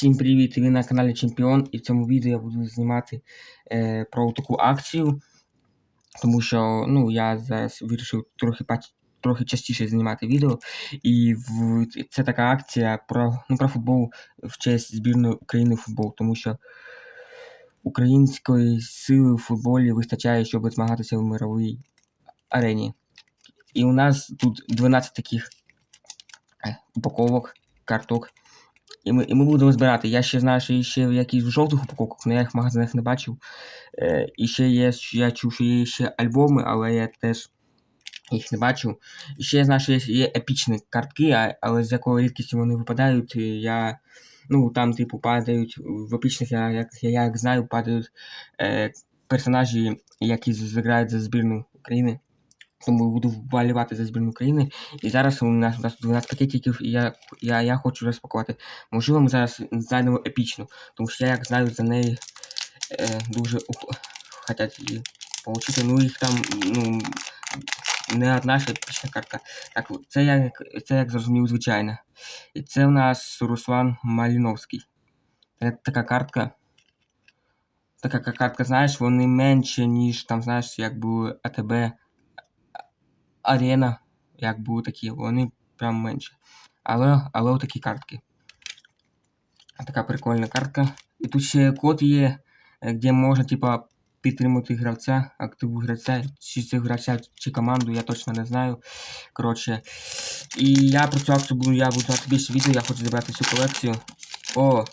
Всім привіт! Ви на каналі Чемпіон і в цьому відео я буду знімати е, про таку акцію, тому що ну, я зараз вирішив трохи трохи частіше знімати відео. І в, це така акція про, ну, про футбол в честь збірної України в футбол, тому що української сили в футболі вистачає, щоб змагатися в мировій арені. І у нас тут 12 таких е, упаковок, карток. І ми, і ми будемо збирати. Я ще знаю, що є ще якісь в жовтих упаковках, але я їх в магазинах не бачив. Е, і ще є, я чув, що є ще альбоми, але я теж їх не бачив. І ще я знаю, що є, є епічні картки, але з якою рідкістю вони випадають. Я, ну, там, типу, падають в епічних, я як, я як знаю, падають е, персонажі, які зіграють за збірну України. Тому буду вболівати за збірну України. І зараз у нас, у нас 12 пакетиків, і я, я, я хочу розпакувати. Можливо, ми зараз знайдемо епічну, тому що я як знаю за неї е, дуже хотять її отримати. Ну їх там ну, не одна ж епічна картка. Так, це як, це як зрозумів, звичайно. І це у нас Руслан Маліновський. Це така картка. Така картка, знаєш, вони менше, ніж там, знаєш, як були АТБ арена, як були такі, вони прям менше. Але але отакі картки. Така прикольна картка. І тут ще код є, е, де можна, типа, підтримати гравця, активу гравця, чи це гравця, чи команду, я точно не знаю. Коротше. І я про цю акцію буду, я буду знати більше відео, я хочу забрати цю колекцію. О,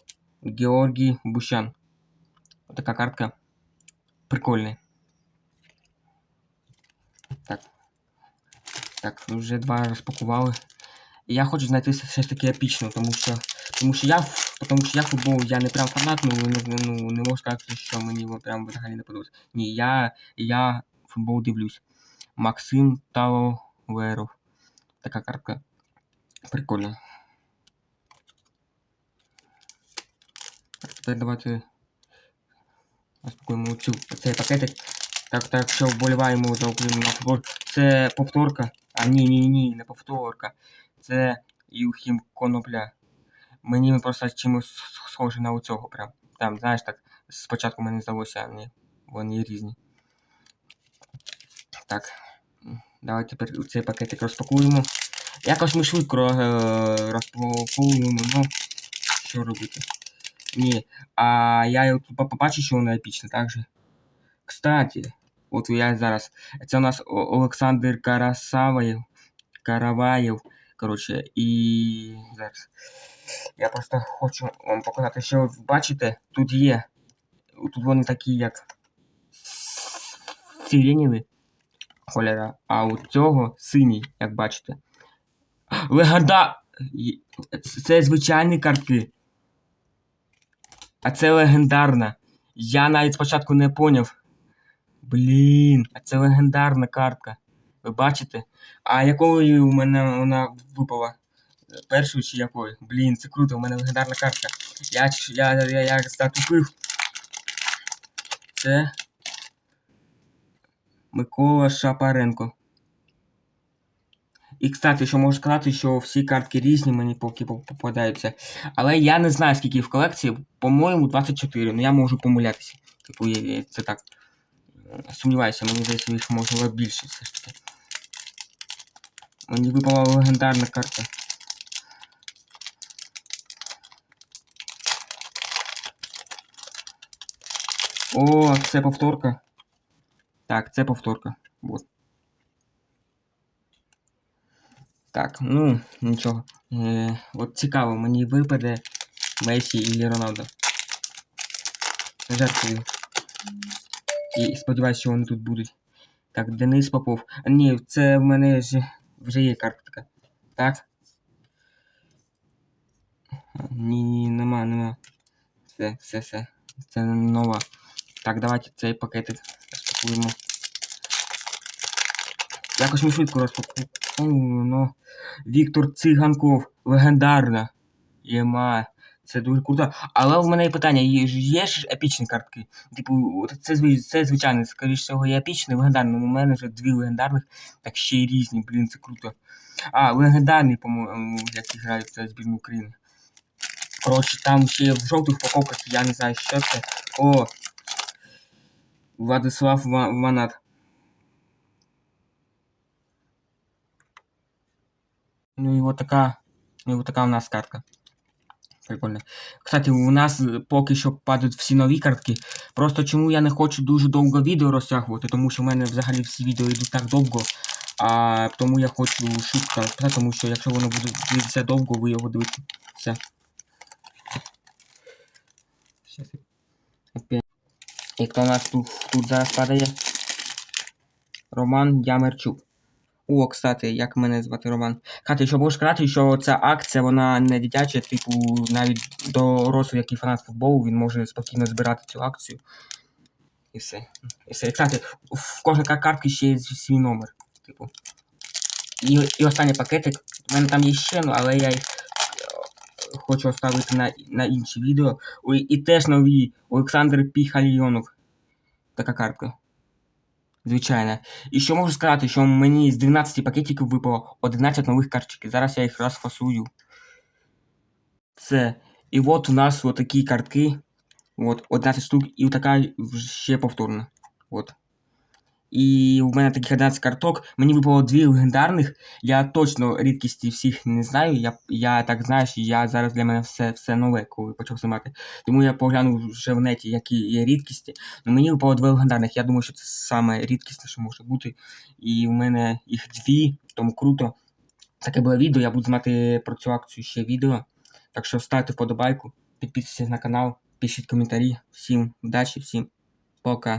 Георгій Бущан. Отака картка. Прикольна. Так, вже два розпакували. І я хочу знайти щось таке епічне, тому що. Тому що я тому що я футбол, я не прям фанат, ну не, ну, не можу сказати, що мені прям взагалі не подобається. Ні, я я футбол дивлюсь. Максим Таловеров. Така картка. Прикольна. Так, тепер давайте розпакуємо цю, цей пакетик. Так, так, якщо вболіваємо за Україну на футбол. Це повторка. А ні, ні, ні, не повторка. Це Юхім Конопля. Мені просто чимось схоже на оцього прям. Там, знаєш, так, спочатку мені здалося, ні, вони різні. Так. Давайте тепер цей пакетик розпакуємо. Якось ми швидко е, розпаковуємо, ну що робити? Ні. А я тут побачу, що вона епічна, так же. Кстати, от я зараз. Це у нас Олександр Карасаваєв. Караваєв. Коротше, і зараз. Я просто хочу вам показати, що ви бачите, тут є. Тут вони такі, як сиренєві холера, а у цього синій, як бачите. Легенда! Це звичайні картки. А це легендарна. Я навіть спочатку не поняв. Блін, а це легендарна картка. Ви бачите? А якою у мене вона випала? Першою чи якою? Блін, це круто, у мене легендарна картка. Я я, я, я затупив. Це Микола Шапаренко. І, кстати, що можу сказати, що всі картки різні мені поки попадаються. Але я не знаю, скільки в колекції. По-моєму, 24. Ну я можу помилятися. Типу, це так. Сумніваюся, мені здається, їх можливо більше все ж таки. Мені випала легендарна карта. О, це повторка. Так, це повторка. Вот. Так, ну, нічого. Е, От цікаво, мені випаде Месі і Роналдо. Жартую. І сподіваюся, що вони тут будуть. Так, Денис Попов. А, ні, це в мене ж вже є картка. Так? Ні, ні, нема, нема. Все, все, все. Це нова. Так, давайте цей пакетик розпакуємо. Якось ми швидко розпакуємо. Віктор Циганков. Легендарна. Єма. Це дуже круто. Але в мене є питання, є, ж епічні картки? Типу, це це звичайно, скоріш всього, є епічні, легендарні. У мене вже дві легендарних, так ще й різні, блін, це круто. А, легендарний, по-моєму, які грають за збірну України. Коротше, там ще в жовтих упаковках, я не знаю, що це. О! Владислав Ванат. Ну і от така. Ну і от така у нас картка. Прикольно. Кстати, у нас е, поки що падають всі нові картки. Просто чому я не хочу дуже довго відео розтягувати, тому що в мене взагалі всі відео йдуть так довго. А тому я хочу швидко розказати, тому що якщо воно буде дивитися довго, ви його дивитеся. І хто у нас тут, тут зараз падає? Роман Ямерчук. О, кстати, як мене звати Роман. Кстати, що можу сказати, що ця акція, вона не дитяча, типу, навіть дорослий, який фанат футболу, він може спокійно збирати цю акцію. І все. І все. І, кстати, в кожній ка- картці ще є свій номер. Типу. І, і останній пакетик. У мене там є ще, ну, але я їх е, хочу оставити на, на інші відео. Ой, і теж нові Олександр Піхальйонов. Така картка. Звичайно. І що можу сказати, що мені з 12 пакетиків випало 11 нових карточки. Зараз я їх розфасую. Все. І от у нас отакі такі картки. От 11 штук, і така ще повторна. От. І у мене таких 11 карток. Мені випало дві легендарних. Я точно рідкісті всіх не знаю. Я, я так знаю, що я зараз для мене все, все нове, коли почав знімати. Тому я поглянув вже в неті, які є рідкісті. Ну мені випало дві легендарних. Я думаю, що це саме рідкісне, що може бути. І у мене їх дві, тому круто. Таке було відео, я буду знімати про цю акцію ще відео. Так що ставте вподобайку, підписуйтесь на канал, пишіть коментарі. Всім удачі, всім пока.